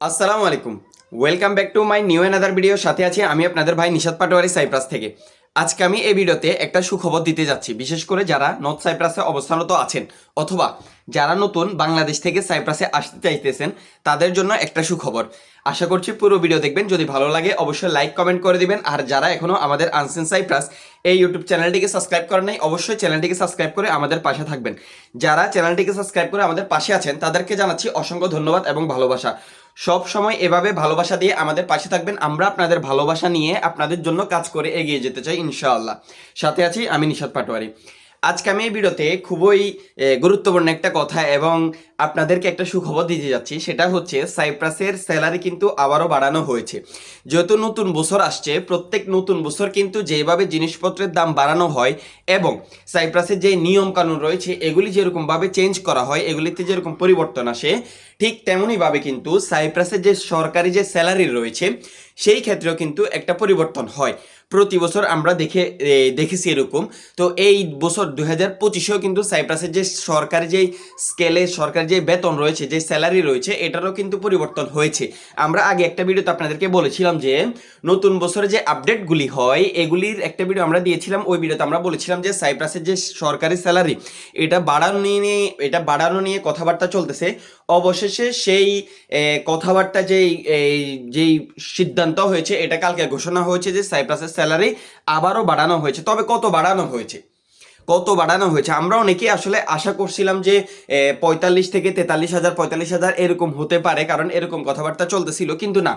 আসসালামু আলাইকুম। Welcome back to my new another video সাথে আছি আমি আপনাদের ভাই নিশাদ পাটোয়ারি সাইপ্রাস থেকে। আজকে আমি এই ভিডিওতে একটা সুখবর দিতে যাচ্ছি। বিশেষ করে যারা নর্থ সাইপ্রাসে অবস্থানরত আছেন, অথবা যারা নতুন বাংলাদেশ থেকে সাইপ্রাসে আসতে চাইতেছেন, তাদের জন্য একটা সুখবর। আশা করছি পুরো ভিডিও দেখবেন। যদি ভালো লাগে, অবশ্যই লাইক কমেন্ট করে দিবেন। আর যারা এখনও আমাদের আনসেন সাইপ্রাস এই ইউটিউব চ্যানেলটিকে সাবস্ক্রাইব করেন নাই, অবশ্যই চ্যানেলটিকে সাবস্ক্রাইব করে আমাদের পাশে থাকবেন। যারা চ্যানেলটিকে সাবস্ক্রাইব করে আমাদের পাশে আছেন, তাদেরকে জানাচ্ছি অসংখ্য ধন্যবাদ এবং ভালোবাসা। সব সময় এভাবে ভালোবাসা দিয়ে আমাদের পাশে থাকবেন। আমরা আপনাদের ভালোবাসা নিয়ে আপনাদের জন্য কাজ করে এগিয়ে যেতে চাই ইনশাআল্লাহ। সাথে আছি আমি নিশাদ পাটোয়ারি। আজকে আমি এই ভিডিওতে খুবই গুরুত্বপূর্ণ একটা কথা এবং আপনাদেরকে একটা সুখবর দিতে যাচ্ছি। সেটা হচ্ছে সাইপ্রাসের স্যালারি কিন্তু আবারও বাড়ানো হয়েছে। যেহেতু নতুন বছর আসছে, প্রত্যেক নতুন বছর কিন্তু যেভাবে জিনিসপত্রের দাম বাড়ানো হয় এবং সাইপ্রাসের যে নিয়ম কানুন রয়েছে, এগুলি যেরকমভাবে চেঞ্জ করা হয়, এগুলিতে যেরকম পরিবর্তন আসে ঠিক তেমনইভাবে কিন্তু সাইপ্রাসের যে সরকারি যে স্যালারি রয়েছে, সেই ক্ষেত্রেও কিন্তু একটা পরিবর্তন হয়। প্রতি বছর আমরা দেখে দেখেছি এরকম। তো এই বছর দু হাজার পঁচিশেও কিন্তু সাইপ্রাসের যে সরকারি যেই স্কেলে সরকারি যে বেতন রয়েছে, যে স্যালারি রয়েছে, এটারও কিন্তু পরিবর্তন হয়েছে। আমরা আগে একটা ভিডিওতে আপনাদেরকে বলেছিলাম যে, নতুন বছরে যে আপডেটগুলি হয়, এগুলির একটা ভিডিও আমরা দিয়েছিলাম, ওই ভিডিওতে আমরা বলেছিলাম যে সাইপ্রাসের যে সরকারি স্যালারি এটা বাড়ানো নিয়ে, এটা বাড়ানো নিয়ে কথাবার্তা চলতেছে। অবশেষে সেই কথাবার্তা যেই যেই সিদ্ধান্ত হয়েছে, এটা কালকে ঘোষণা হয়েছে যে সাইপ্রাসের স্যালারি আবারও বাড়ানো হয়েছে। তবে কত বাড়ানো হয়েছে? কত বাড়ানো হয়েছে? আমরা অনেকেই আসলে আশা করছিলাম যে পঁয়তাল্লিশ থেকে তেতাল্লিশ হাজার, পঁয়তাল্লিশ হাজার এরকম হতে পারে, কারণ এরকম কথাবার্তা চলতেছিল। কিন্তু না,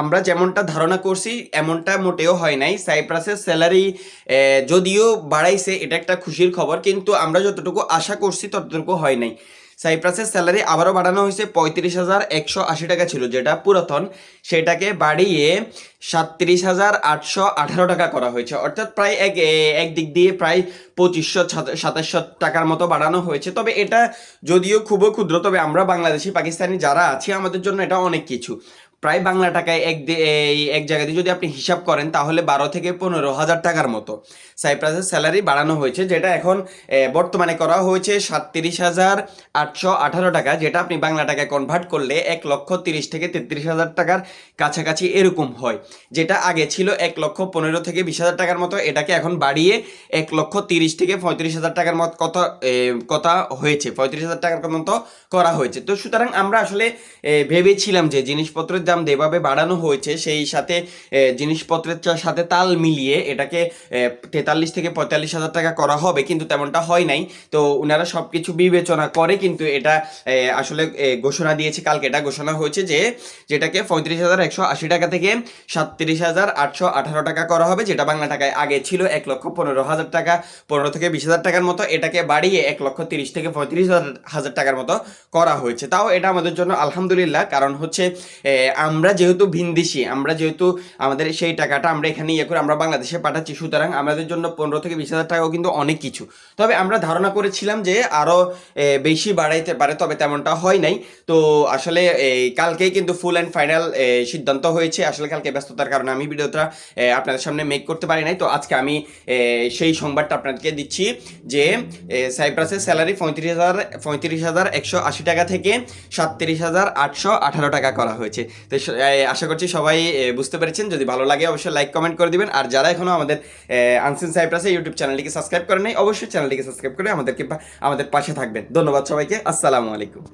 আমরা যেমনটা ধারণা করছি, এমনটা মোটেও হয় নাই। সাইপ্রাসের স্যালারি যদিও বাড়াইছে, এটা একটা খুশির খবর, কিন্তু আমরা যতটুকু আশা করছি, ততটুকু হয় নাই। সাইপ্রাসের স্যালারি আবারও বাড়ানো হয়েছে, পঁয়ত্রিশ হাজার একশো আশি টাকা ছিল যেটা পুরাতন। সেটাকে বাড়িয়ে সাতত্রিশ হাজার আটশো আঠারো টাকা করা হয়েছে। অর্থাৎ প্রায় এক এক দিক দিয়ে প্রায় পঁচিশশো সাতাশশো টাকার মতো বাড়ানো হয়েছে। তবে এটা যদিও খুবই ক্ষুদ্র, তবে আমরা বাংলাদেশি, পাকিস্তানি যারা আছি, আমাদের জন্য এটা অনেক কিছু। প্রায় বাংলা টাকায় এক এই এক জায়গাতে যদি আপনি হিসাব করেন, তাহলে বারো থেকে পনেরো হাজার টাকার মতো সাইপ্রাসের স্যালারি বাড়ানো হয়েছে, যেটা এখন বর্তমানে করা হয়েছে সাতত্রিশ হাজার আটশো আঠারো টাকা, যেটা আপনি বাংলা টাকায় কনভার্ট করলে এক লক্ষ তিরিশ থেকে তেত্রিশ হাজার টাকার কাছাকাছি এরকম হয়, যেটা আগে ছিল এক লক্ষ পনেরো থেকে বিশ হাজার টাকার মতো, এটাকে এখন বাড়িয়ে এক লক্ষ তিরিশ থেকে পঁয়ত্রিশ হাজার টাকার মতো কথা কথা হয়েছে, পঁয়ত্রিশ হাজার টাকার মতো করা হয়েছে। তো সুতরাং আমরা আসলে ভেবেছিলাম যে জিনিসপত্রের দাম যেভাবে বাড়ানো হয়েছে, সেই সাথে জিনিসপত্রের সাথে তাল মিলিয়ে এটাকে তেতাল্লিশ থেকে পঁয়তাল্লিশ হাজার টাকা করা হবে, কিন্তু তেমনটা হয় নাই। তো ওনারা সব কিছু বিবেচনা করে কিন্তু এটা আসলে ঘোষণা দিয়েছে, কালকে এটা ঘোষণা হয়েছে যে, যেটাকে পঁয়ত্রিশ হাজার একশো আশি টাকা থেকে সাতত্রিশ হাজার আটশো আঠারো টাকা করা হবে, যেটা বাংলা টাকায় আগে ছিল এক লক্ষ পনেরো হাজার টাকা, পনেরো থেকে বিশ হাজার টাকার মতো, এটাকে বাড়িয়ে এক লক্ষ তিরিশ থেকে পঁয়ত্রিশ হাজার- টাকার মতো করা হয়েছে। তাও এটা আমাদের জন্য আলহামদুলিল্লাহ, কারণ হচ্ছে আমরা যেহেতু ভিনদেশি, আমরা যেহেতু আমাদের সেই টাকাটা আমরা এখানে ইয়ে করে আমরা বাংলাদেশে পাঠাচ্ছি, সুতরাং আমাদের জন্য পনেরো থেকে বিশ হাজার টাকাও কিন্তু অনেক কিছু। তবে আমরা ধারণা করেছিলাম যে আরও বেশি বাড়াইতে পারে, তবে তেমনটা হয় নাই। তো আসলে কালকেই কিন্তু ফুল অ্যান্ড ফাইনাল সিদ্ধান্ত হয়েছে। আসলে কালকে ব্যস্ততার কারণে আমি ভিডিওটা আপনাদের সামনে মেক করতে পারি নাই। তো আজকে আমি সেই সংবাদটা আপনাদেরকে দিচ্ছি যে সাইপ্রাসের স্যালারি পঁয়ত্রিশ হাজার পঁয়ত্রিশ হাজার একশো আশি টাকা থেকে সাতত্রিশ হাজার আটশো আঠারো টাকা করা হয়েছে। তো আশা করছি সবাই বুঝতে পেরেছেন। যদি ভালো লাগে, অবশ্যই লাইক কমেন্ট করে দিবেন। আর যারা এখনও আমাদের আনসিন সাইপ্রাসে ইউটিউব চ্যানেলটিকে সাবস্ক্রাইব করেন অবশ্যই চ্যানেলটিকে সাবস্ক্রাইব করে আমাদেরকে আমাদের পাশে থাকবেন। ধন্যবাদ সবাইকে। আসসালামু আলাইকুম।